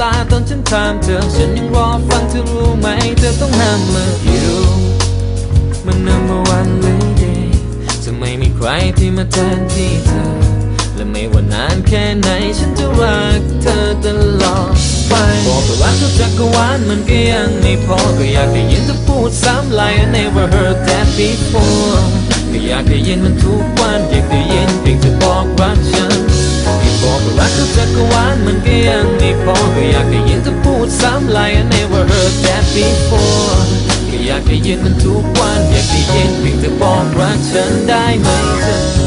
ตาตอนฉันถามเธอ ฉันยังรอฟังเธอรู้ไหม เธอต้องห้ามเมื่ออยู่มัน number one lady จะไม่มีใครที่มาแทนที่เธอ และไม่ว่านานแค่ไหน ฉันจะรักเธอตลอดไปบอกไปว่าทุกจักรวาลมันก็ยังไม่พอ ก็อยากได้ยินเธอพูดซ้ำ like I never heard that before ก็อยากได้ยินมันทุกวัน รักทุกจักรวาลมันก็ยังไม่พอก็อยากได้ยินเธอพูดซ้ำลาย I never heard that before ก็อยากได้ยินมันทุกวัน อยากได้ยินเพียงเธอบอกรักฉันได้ไหมเธอ